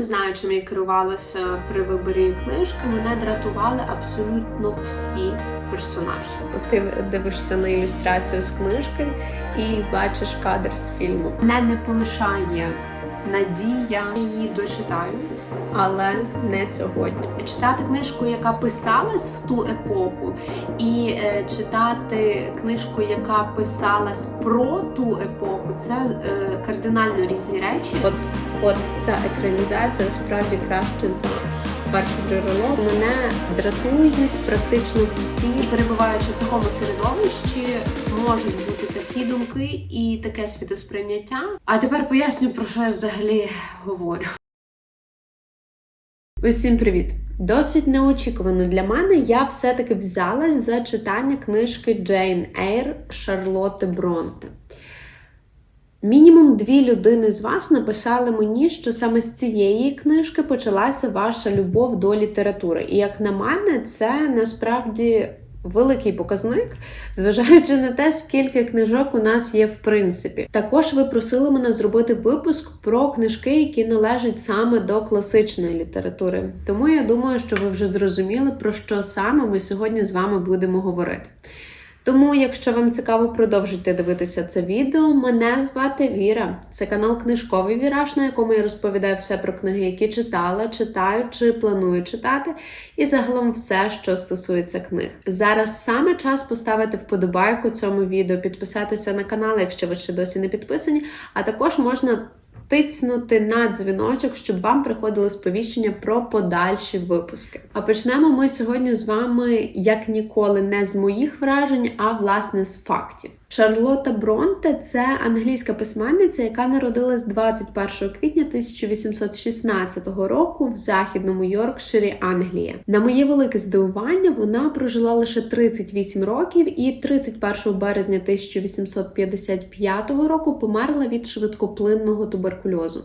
не знаю, чим я керувалася при виборі книжки. Мене дратували абсолютно всі персонажі. Ти дивишся на ілюстрацію з книжки і бачиш кадр з фільму. Мене не полишає надія, я її дочитаю, але не сьогодні. Читати книжку, яка писалась в ту епоху, і е, читати книжку, яка писалась про ту епоху, це е, кардинально різні речі. От, от ця екранізація справді краще за перше джерело. Мене дратують практично всі, перебуваючи в такому середовищі, можуть бути такі думки і таке світосприйняття. А тепер поясню, про що я взагалі говорю. Усім привіт! Досить неочікувано для мене я все-таки взялась за читання книжки Джейн Ейр Шарлотти Бронте. Мінімум дві людини з вас написали мені, що саме з цієї книжки почалася ваша любов до літератури. І як на мене, це насправді великий показник, зважаючи на те, скільки книжок у нас є в принципі. Також ви просили мене зробити випуск про книжки, які належать саме до класичної літератури. Тому я думаю, що ви вже зрозуміли, про що саме ми сьогодні з вами будемо говорити. Тому, якщо вам цікаво, продовжуйте дивитися це відео. Мене звати Віра. Це канал Книжковий Віраж, на якому я розповідаю все про книги, які читала, читаю чи планую читати, і загалом все, що стосується книг. Зараз саме час поставити вподобайку цьому відео, підписатися на канал, якщо ви ще досі не підписані, а також можна. Тицнути на дзвіночок, щоб вам приходили сповіщення про подальші випуски. А почнемо ми сьогодні з вами, як ніколи, не з моїх вражень, а власне з фактів. Шарлотта Бронте це англійська письменниця, яка народилась 21 квітня 1816 року в західному Йоркширі, Англія. На моє велике здивування, вона прожила лише 38 років і 31 березня 1855 року померла від швидкоплинного туберкульозу.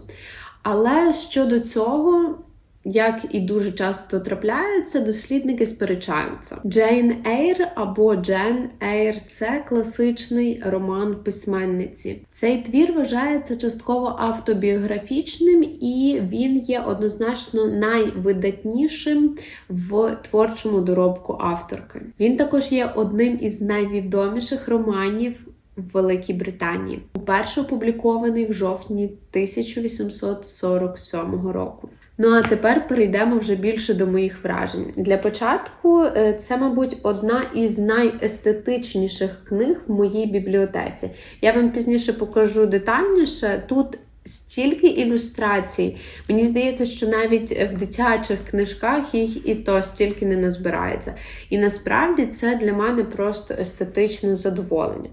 Але щодо цього як і дуже часто трапляється, дослідники сперечаються. Джейн Ейр або Джен Ейр це класичний роман письменниці. Цей твір вважається частково автобіографічним, і він є однозначно найвидатнішим в творчому доробку авторки. Він також є одним із найвідоміших романів. В Великій Британії уперше опублікований в жовтні 1847 року. Ну а тепер перейдемо вже більше до моїх вражень. Для початку е, це, мабуть, одна із найестетичніших книг в моїй бібліотеці. Я вам пізніше покажу детальніше. Тут стільки ілюстрацій. Мені здається, що навіть в дитячих книжках їх і то стільки не назбирається. І насправді це для мене просто естетичне задоволення.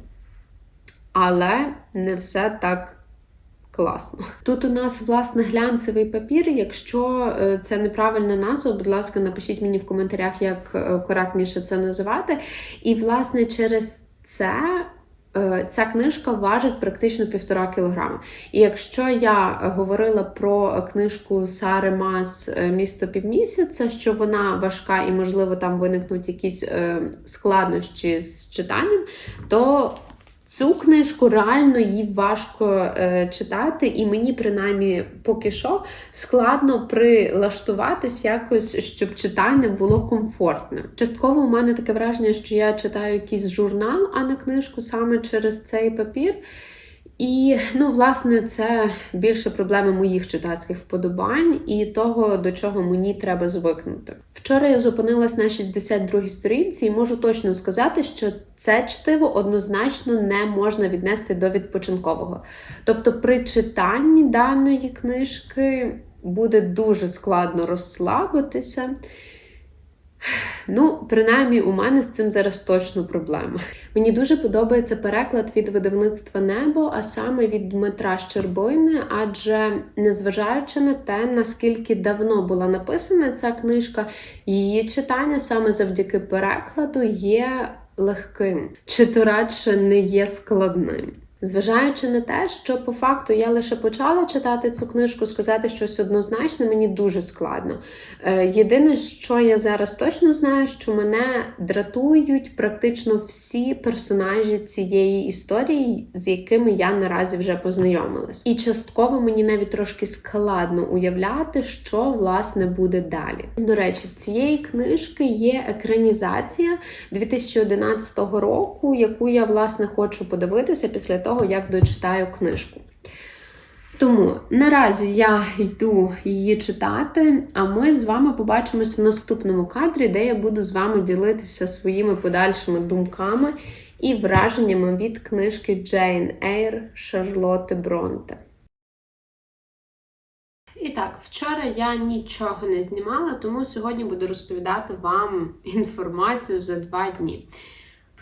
Але не все так класно. Тут у нас, власне, глянцевий папір. Якщо е, це неправильна назва, будь ласка, напишіть мені в коментарях, як е, коректніше це називати. І, власне, через це. Е, ця книжка важить практично півтора кілограма. І якщо я говорила про книжку Сари Мас Місто півмісяця, що вона важка і, можливо, там виникнуть якісь складнощі з читанням, то Цю книжку реально її важко е, читати, і мені, принаймні, поки що складно прилаштуватись якось, щоб читання було комфортним. Частково у мене таке враження, що я читаю якийсь журнал, а не книжку саме через цей папір. І, ну, власне, це більше проблеми моїх читацьких вподобань і того, до чого мені треба звикнути. Вчора я зупинилась на 62-й сторінці і можу точно сказати, що це чтиво однозначно не можна віднести до відпочинкового. Тобто, при читанні даної книжки буде дуже складно розслабитися. Ну, принаймні, у мене з цим зараз точно проблема. Мені дуже подобається переклад від видавництва Небо, а саме від Дмитра Щербини, адже незважаючи на те, наскільки давно була написана ця книжка, її читання саме завдяки перекладу є легким, чи то радше не є складним. Зважаючи на те, що по факту я лише почала читати цю книжку, сказати щось однозначне, мені дуже складно. Е, Єдине, що я зараз точно знаю, що мене дратують практично всі персонажі цієї історії, з якими я наразі вже познайомилась. І частково мені навіть трошки складно уявляти, що власне буде далі. До речі, в цієї книжки є екранізація 2011 року, яку я власне хочу подивитися після того, як дочитаю книжку. Тому наразі я йду її читати, а ми з вами побачимося в наступному кадрі, де я буду з вами ділитися своїми подальшими думками і враженнями від книжки Джейн Ейр Шарлотти Бронте. І так, вчора я нічого не знімала, тому сьогодні буду розповідати вам інформацію за два дні.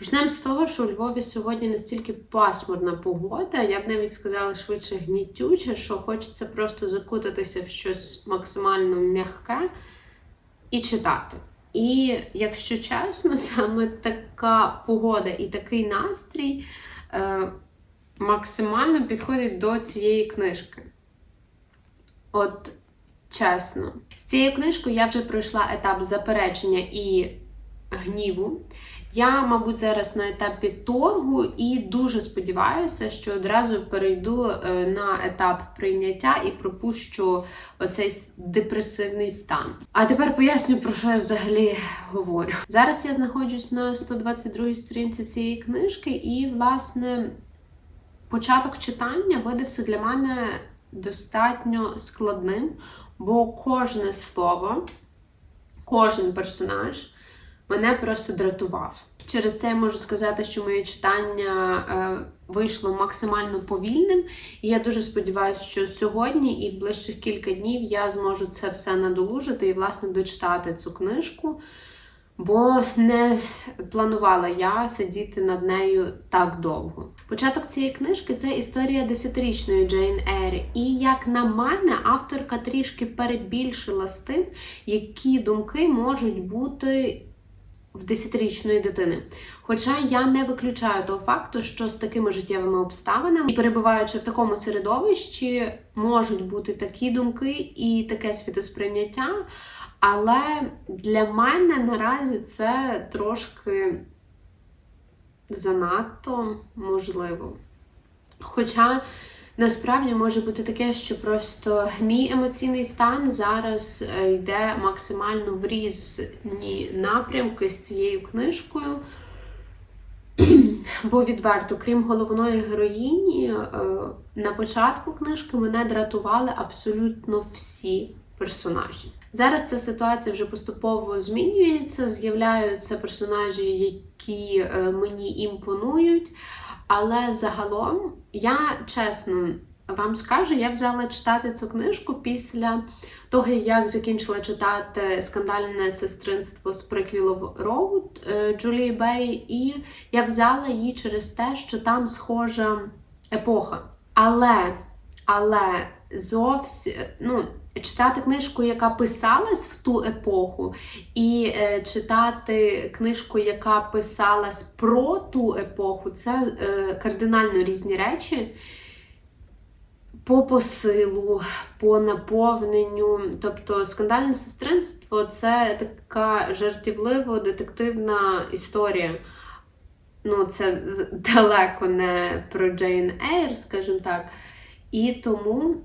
Почнемо з того, що у Львові сьогодні настільки пасмурна погода, я б навіть сказала швидше гнітюча, що хочеться просто закутатися в щось максимально м'яке і читати. І якщо чесно, саме така погода і такий настрій е, максимально підходить до цієї книжки. От чесно, з цією книжкою я вже пройшла етап заперечення і гніву. Я, мабуть, зараз на етапі торгу і дуже сподіваюся, що одразу перейду е, на етап прийняття і пропущу оцей депресивний стан. А тепер поясню, про що я взагалі говорю. Зараз я знаходжусь на 122-й сторінці цієї книжки, і, власне, початок читання видався для мене достатньо складним, бо кожне слово, кожен персонаж мене просто дратував. Через це я можу сказати, що моє читання е, вийшло максимально повільним, і я дуже сподіваюся, що сьогодні і в ближчих кілька днів я зможу це все надолужити і, власне, дочитати цю книжку. Бо не планувала я сидіти над нею так довго. Початок цієї книжки це історія десятирічної Джейн Ері. І, як на мене, авторка трішки перебільшила з тим, які думки можуть бути в десятирічної дитини. Хоча я не виключаю того факту, що з такими життєвими обставинами і перебуваючи в такому середовищі, можуть бути такі думки і таке світосприйняття. Але для мене наразі це трошки занадто можливо. Хоча насправді може бути таке, що просто мій емоційний стан зараз е, йде максимально в різні напрямки з цією книжкою. Бо відверто, крім головної героїні, е, на початку книжки мене дратували абсолютно всі персонажі. Зараз ця ситуація вже поступово змінюється, з'являються персонажі, які е, мені імпонують. Але загалом, я чесно вам скажу, я взяла читати цю книжку після того, як закінчила читати скандальне сестринство з Приквілов Роуд е, Джулії Беррі, і я взяла її через те, що там схожа епоха. Але, але зовсім, ну, читати книжку, яка писалась в ту епоху, і е, читати книжку, яка писалась про ту епоху, це е, кардинально різні речі. По посилу, по наповненню. Тобто скандальне сестринство це така жартівливо детективна історія. Ну, це далеко не про Джейн Ейр, скажімо так. І тому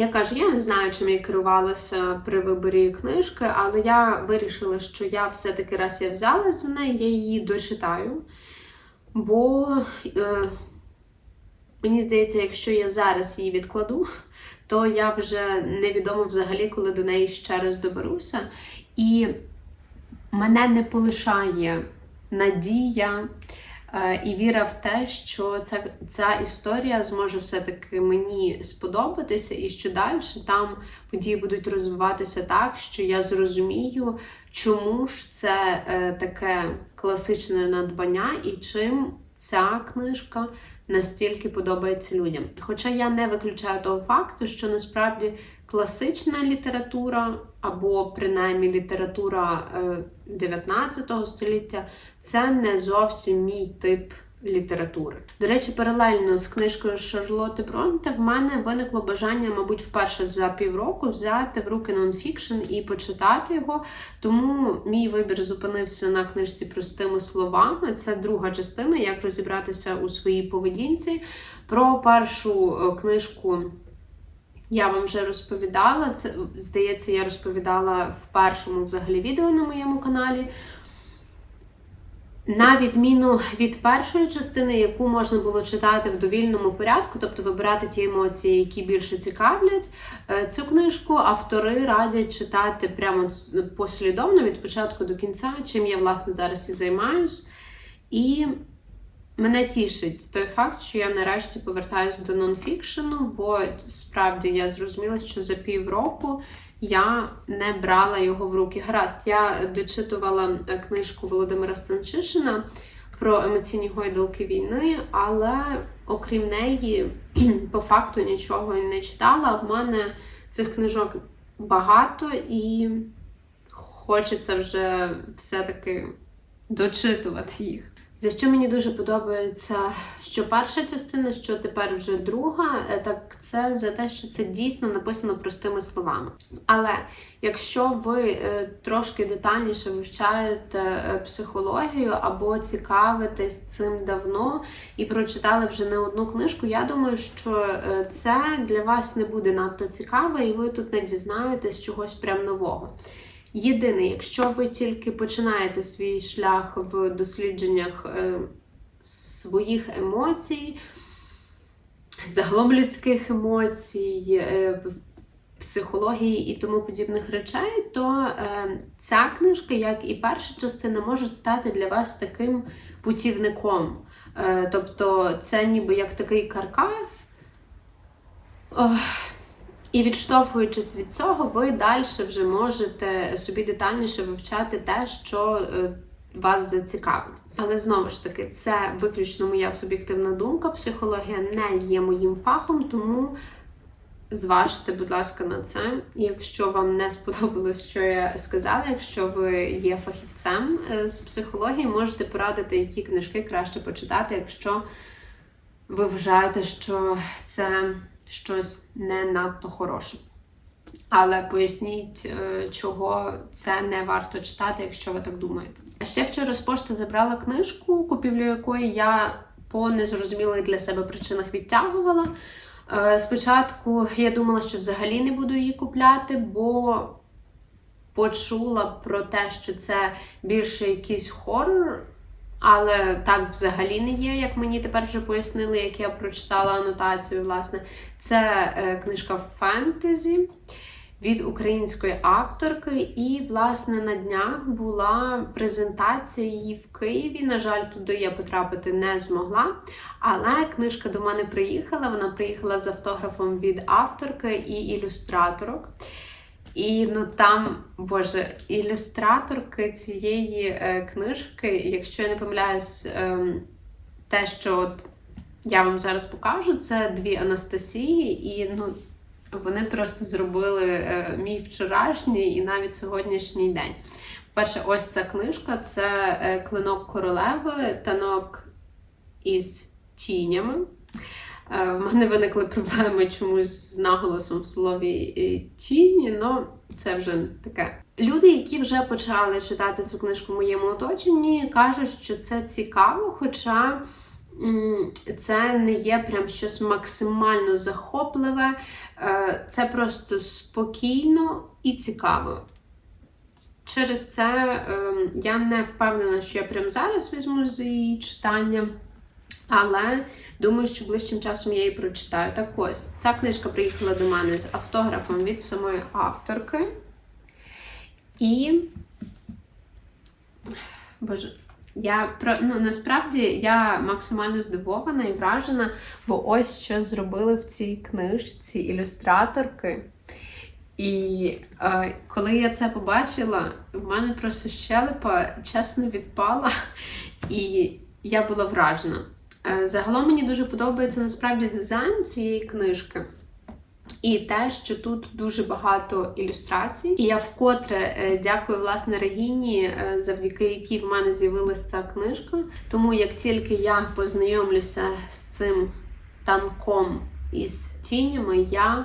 я кажу, я не знаю, чим я керувалася при виборі книжки, але я вирішила, що я все-таки раз я взялася за неї, я її дочитаю. Бо е, мені здається, якщо я зараз її відкладу, то я вже невідомо взагалі, коли до неї ще раз доберуся. І мене не полишає надія. Е, і віра в те, що ця, ця історія зможе все-таки мені сподобатися, і що далі там події будуть розвиватися так, що я зрозумію, чому ж це е, таке класичне надбання і чим ця книжка настільки подобається людям. Хоча я не виключаю того факту, що насправді класична література, або принаймні література 19 е, століття, це не зовсім мій тип літератури. До речі, паралельно з книжкою Шарлотти Бронте в мене виникло бажання, мабуть, вперше за півроку взяти в руки нонфікшн і почитати його. Тому мій вибір зупинився на книжці простими словами. Це друга частина, як розібратися у своїй поведінці. Про першу е, книжку. Я вам вже розповідала. Це здається, я розповідала в першому взагалі відео на моєму каналі. На відміну від першої частини, яку можна було читати в довільному порядку, тобто вибирати ті емоції, які більше цікавлять, е, цю книжку автори радять читати прямо послідовно від початку до кінця, чим я власне зараз і займаюсь. І мене тішить той факт, що я нарешті повертаюся до нонфікшену, бо справді я зрозуміла, що за півроку я не брала його в руки. Гаразд, я дочитувала е, книжку Володимира Станчишина про емоційні гойдалки війни, але окрім неї, по факту нічого не читала. В мене цих книжок багато і хочеться вже все-таки дочитувати їх. За що мені дуже подобається, що перша частина, що тепер вже друга, е, так це за те, що це дійсно написано простими словами. Але якщо ви е, трошки детальніше вивчаєте е, психологію або цікавитесь цим давно і прочитали вже не одну книжку, я думаю, що це для вас не буде надто цікаво, і ви тут не дізнаєтесь чогось прям нового. Єдине, якщо ви тільки починаєте свій шлях в дослідженнях е, своїх емоцій, загалом людських емоцій, е, психології і тому подібних речей, то е, ця книжка, як і перша частина, може стати для вас таким путівником. Тобто, це ніби як такий каркас. І відштовхуючись від цього, ви далі вже можете собі детальніше вивчати те, що е, вас зацікавить. Але знову ж таки, це виключно моя суб'єктивна думка. Психологія не є моїм фахом, тому зважте, будь ласка, на це. Якщо вам не сподобалось, що я сказала, якщо ви є фахівцем е, з психології, можете порадити, які книжки краще почитати, якщо ви вважаєте, що це щось не надто хороше. Але поясніть, е, чого це не варто читати, якщо ви так думаєте. А ще вчора з пошти забрала книжку, купівлю якої я по незрозумілих для себе причинах відтягувала. Е, спочатку я думала, що взагалі не буду її купляти, бо почула про те, що це більше якийсь хоррор. Але так взагалі не є, як мені тепер вже пояснили, як я прочитала анотацію. Власне, це е, книжка фентезі від української авторки. І, власне, на днях була презентація її в Києві. На жаль, туди я потрапити не змогла. Але книжка до мене приїхала. Вона приїхала з автографом від авторки і ілюстраторок. І ну там, боже, ілюстраторки цієї е, книжки, якщо я не помиляюсь, е, те, що от я вам зараз покажу, це дві Анастасії, і ну, вони просто зробили е, мій вчорашній і навіть сьогоднішній день. Перше, ось ця книжка це е, клинок королеви, танок із тінями. Е, в мене виникли проблеми чомусь з наголосом в слові тіні, але це вже таке. Люди, які вже почали читати цю книжку в моєму оточенні, кажуть, що це цікаво, хоча це не є прям щось максимально захопливе, е, це просто спокійно і цікаво. Через це ем, я не впевнена, що я прямо зараз візьму з її читання. Але думаю, що ближчим часом я її прочитаю. Так ось, ця книжка приїхала до мене з автографом від самої авторки. І. Боже, я ну, насправді я максимально здивована і вражена, бо ось що зробили в цій книжці ілюстраторки. І е, коли я це побачила, в мене просто щелепа чесно відпала, і я була вражена. Е, загалом мені дуже подобається насправді дизайн цієї книжки. І те, що тут дуже багато ілюстрацій, і я вкотре е, дякую власне Регіні, е, завдяки якій в мене з'явилася ця книжка. Тому як тільки я познайомлюся з цим танком із тінями, я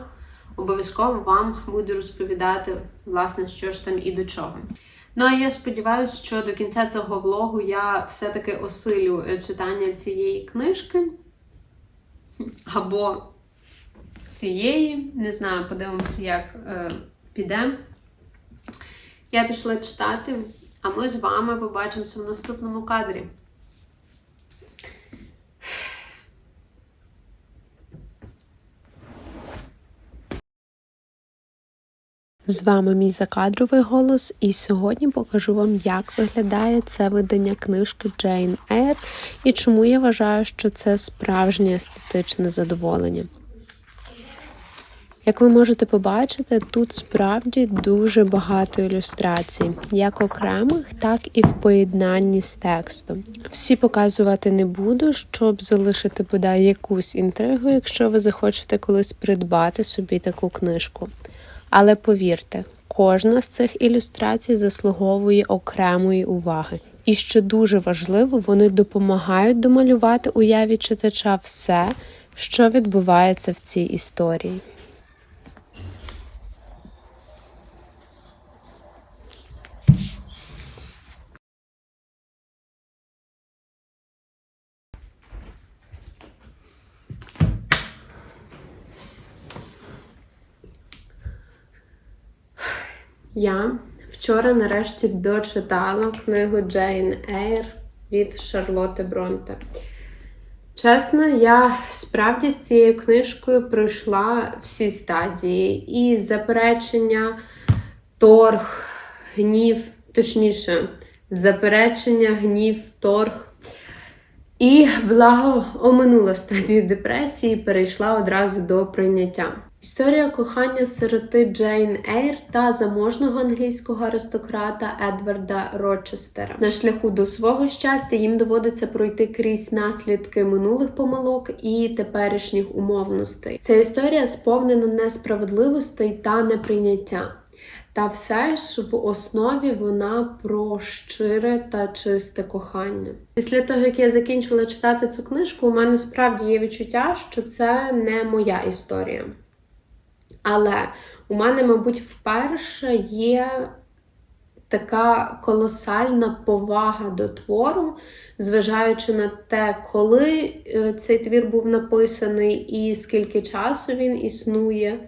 обов'язково вам буду розповідати, власне, що ж там і до чого. Ну а я сподіваюся, що до кінця цього влогу я все-таки осилю е, читання цієї книжки. Або цієї, не знаю, подивимося, як е, піде. Я пішла читати, а ми з вами побачимося в наступному кадрі. З вами мій закадровий голос, і сьогодні покажу вам, як виглядає це видання книжки Джейн Eyre і чому я вважаю, що це справжнє естетичне задоволення. Як ви можете побачити, тут справді дуже багато ілюстрацій, як окремих, так і в поєднанні з текстом. Всі показувати не буду, щоб залишити бодай якусь інтригу, якщо ви захочете колись придбати собі таку книжку. Але повірте, кожна з цих ілюстрацій заслуговує окремої уваги. І що дуже важливо, вони допомагають домалювати уяві читача все, що відбувається в цій історії. Я вчора нарешті дочитала книгу Джейн Ейр від Шарлотти Бронте. Чесно, я справді з цією книжкою пройшла всі стадії і заперечення, торг, гнів, точніше, заперечення, гнів, торг. І благо оминула стадію депресії перейшла одразу до прийняття. Історія кохання сироти Джейн Ейр та заможного англійського аристократа Едварда Рочестера. На шляху до свого щастя їм доводиться пройти крізь наслідки минулих помилок і теперішніх умовностей. Ця історія сповнена несправедливостей та неприйняття. Та все ж в основі вона про щире та чисте кохання. Після того, як я закінчила читати цю книжку, у мене справді є відчуття, що це не моя історія. Але у мене, мабуть, вперше є така колосальна повага до твору, зважаючи на те, коли е, цей твір був написаний і скільки часу він існує.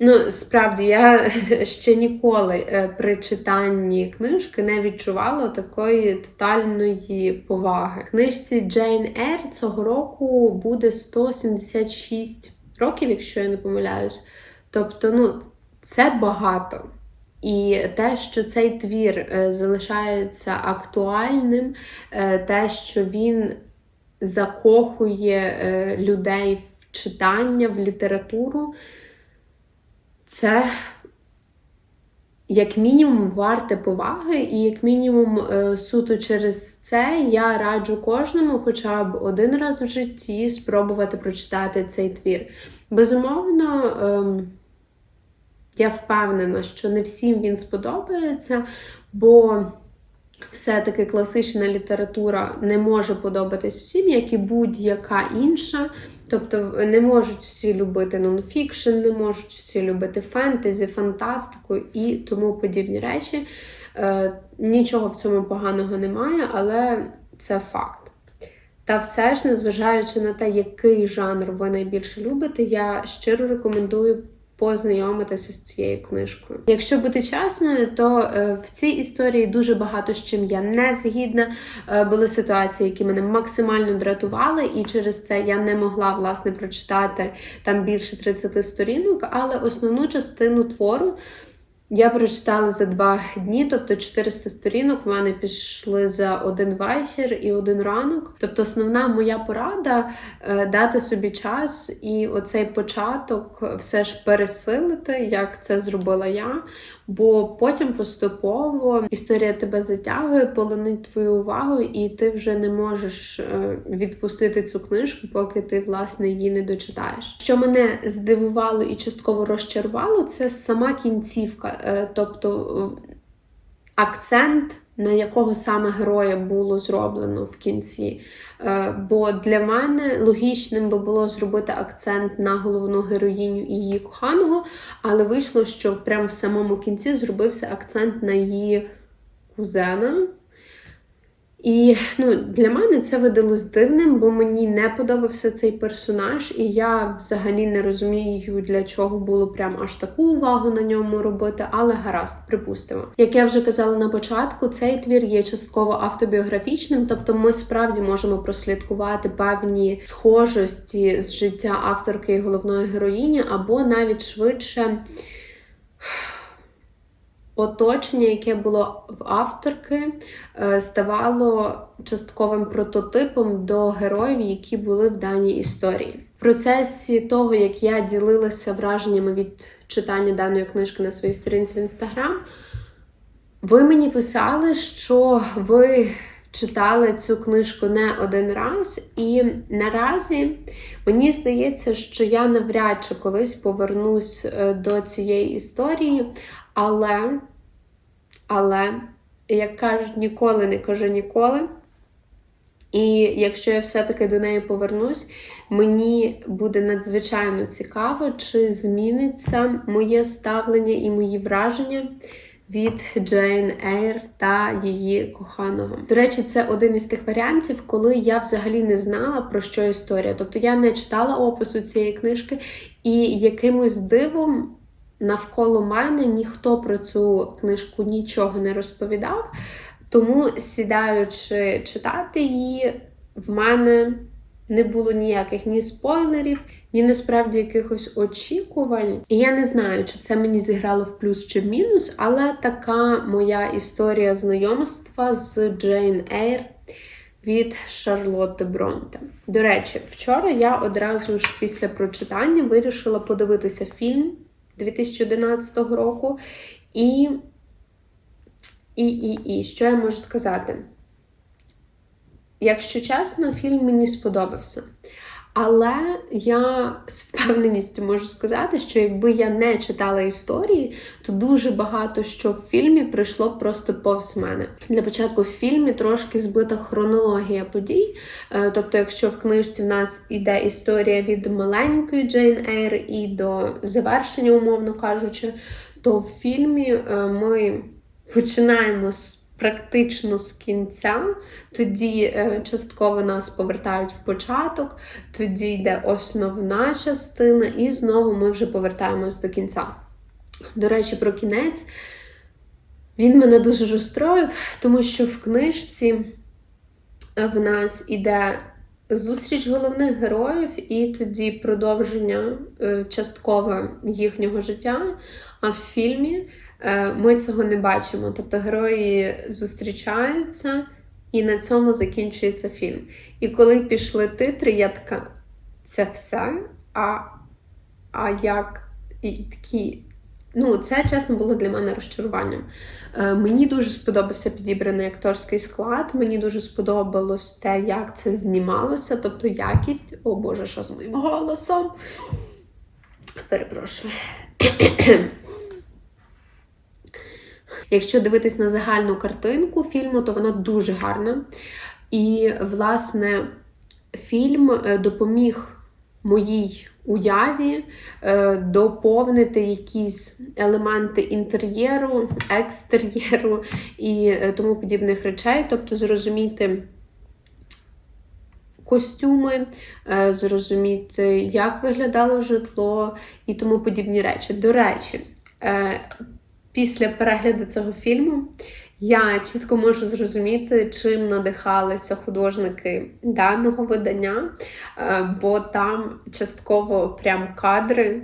Ну, справді, я ще ніколи е, при читанні книжки не відчувала такої тотальної поваги. Книжці Джейн Ейр цього року буде 176 років, якщо я не помиляюсь. Тобто, ну, це багато. І те, що цей твір е, залишається актуальним, е, те, що він закохує е, людей в читання, в літературу, це як мінімум варте поваги, і як мінімум суто через це я раджу кожному хоча б один раз в житті спробувати прочитати цей твір. Безумовно, ем, я впевнена, що не всім він сподобається, бо все-таки класична література не може подобатись всім, як і будь-яка інша. Тобто не можуть всі любити нонфікшн, не можуть всі любити фентезі, фантастику і тому подібні речі. Е, Нічого в цьому поганого немає, але це факт. Та все ж, незважаючи на те, який жанр ви найбільше любите, я щиро рекомендую познайомитися з цією книжкою. Якщо бути чесною, то е, в цій історії дуже багато з чим я не згідна. Е, були ситуації, які мене максимально дратували, і через це я не могла власне прочитати там більше 30 сторінок, але основну частину твору. Я прочитала за два дні, тобто 400 сторінок в мене пішли за один вечір і один ранок. Тобто, основна моя порада е, дати собі час і оцей початок все ж пересилити, як це зробила я. Бо потім поступово історія тебе затягує, полонить твою увагу, і ти вже не можеш е, відпустити цю книжку, поки ти власне її не дочитаєш. Що мене здивувало і частково розчарувало, це сама кінцівка, Е, тобто е, акцент. На якого саме героя було зроблено в кінці. Е, Бо для мене логічним би було зробити акцент на головну героїню і її коханого, але вийшло, що прямо в самому кінці зробився акцент на її кузена. І ну, для мене це видалось дивним, бо мені не подобався цей персонаж, і я взагалі не розумію, для чого було прям аж таку увагу на ньому робити, але гаразд, припустимо. Як я вже казала на початку, цей твір є частково автобіографічним, тобто ми справді можемо прослідкувати певні схожості з життя авторки і головної героїні, або навіть швидше. Оточення, яке було в авторки, е, ставало частковим прототипом до героїв, які були в даній історії. В процесі того, як я ділилася враженнями від читання даної книжки на своїй сторінці в інстаграм, ви мені писали, що ви читали цю книжку не один раз, і наразі мені здається, що я навряд чи колись повернусь е, до цієї історії. Але, але, як кажуть, ніколи не кажу ніколи. І якщо я все-таки до неї повернусь, мені буде надзвичайно цікаво, чи зміниться моє ставлення і мої враження від Джейн Ейр та її коханого. До речі, це один із тих варіантів, коли я взагалі не знала, про що історія. Тобто я не читала опису цієї книжки, і якимось дивом навколо мене ніхто про цю книжку нічого не розповідав. Тому, сідаючи читати її, в мене не було ніяких ні спойлерів, ні насправді якихось очікувань. І я не знаю, чи це мені зіграло в плюс чи в мінус, але така моя історія знайомства з Джейн Ейр від Шарлотти Бронте. До речі, вчора я одразу ж після прочитання вирішила подивитися фільм. 2011 року. І, і, і, і, що я можу сказати? Якщо чесно, фільм мені сподобався. Але я з впевненістю можу сказати, що якби я не читала історії, то дуже багато що в фільмі прийшло просто повз мене. Для початку в фільмі трошки збита хронологія подій. Е, тобто, якщо в книжці в нас іде історія від маленької Джейн Ейр і до завершення, умовно кажучи, то в фільмі е, ми починаємо з практично з кінця, тоді е, частково нас повертають в початок, тоді йде основна частина, і знову ми вже повертаємось до кінця. До речі, про кінець він мене дуже розстроїв, тому що в книжці в нас іде зустріч головних героїв, і тоді продовження е, часткове їхнього життя. А в фільмі Е, ми цього не бачимо. Тобто герої зустрічаються, і на цьому закінчується фільм. І коли пішли титри, я така, це все. А а як і такі. Ну, це чесно було для мене розчаруванням. Е, Мені дуже сподобався підібраний акторський склад. Мені дуже сподобалось те, як це знімалося, тобто якість. О Боже, що з моїм голосом? Перепрошую. Якщо дивитись на загальну картинку фільму, то вона дуже гарна. І, власне, фільм е, допоміг моїй уяві е, доповнити якісь елементи інтер'єру, екстер'єру і е, тому подібних речей, тобто зрозуміти. Костюми, зрозуміти, як виглядало житло і тому подібні речі. До речі, після перегляду цього фільму я чітко можу зрозуміти, чим надихалися художники даного видання, е, бо там частково прям кадри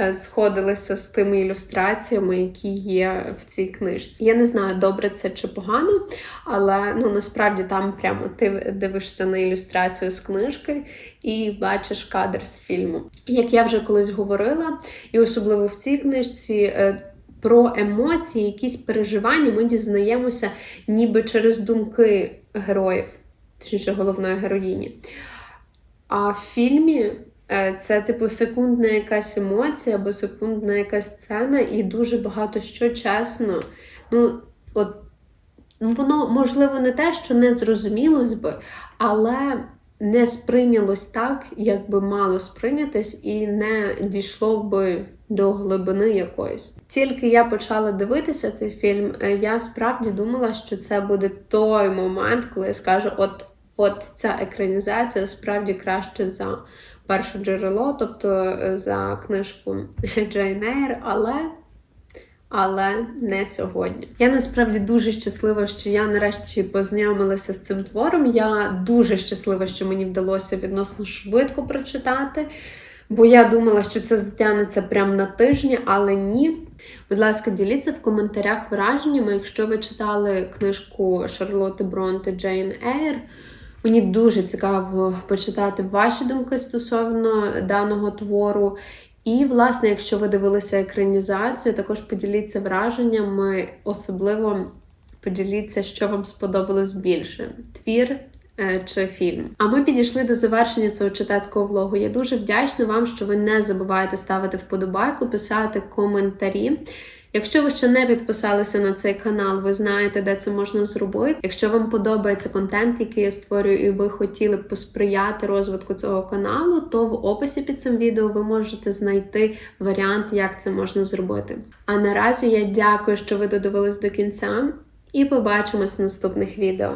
е, сходилися з тими ілюстраціями, які є в цій книжці. Я не знаю, добре це чи погано, але ну насправді там прямо ти дивишся на ілюстрацію з книжки і бачиш кадр з фільму. Як я вже колись говорила, і особливо в цій книжці. Про емоції, якісь переживання ми дізнаємося ніби через думки героїв, точніше головної героїні. А в фільмі е, це, типу, секундна якась емоція або секундна якась сцена, і дуже багато що чесно. Ну, от, ну, воно, можливо, не те, що не зрозумілось би, але не сприйнялось так, як би мало сприйнятись, і не дійшло би до глибини якоїсь. Тільки я почала дивитися цей фільм, е, я справді думала, що це буде той момент, коли я скажу, от, от ця екранізація справді краще за перше джерело, тобто е, за книжку Джейн Ейр, але. Але не сьогодні. Я насправді дуже щаслива, що я нарешті познайомилася з цим твором. Я дуже щаслива, що мені вдалося відносно швидко прочитати, бо я думала, що це затягнеться прямо на тижні, але ні. Будь ласка, діліться в коментарях враженнями, якщо ви читали книжку Шарлотти Бронте Джейн Ейр. Мені дуже цікаво почитати ваші думки стосовно даного твору. І, власне, якщо ви дивилися екранізацію, також поділіться враженнями, особливо поділіться, що вам сподобалось більше: твір е, чи фільм. А ми підійшли до завершення цього читацького влогу. Я дуже вдячна вам, що ви не забуваєте ставити вподобайку, писати коментарі. Якщо ви ще не підписалися на цей канал, ви знаєте, де це можна зробити. Якщо вам подобається контент, який я створюю, і ви хотіли б посприяти розвитку цього каналу, то в описі під цим відео ви можете знайти варіант, як це можна зробити. А наразі я дякую, що ви додивились до кінця, і побачимось в наступних відео.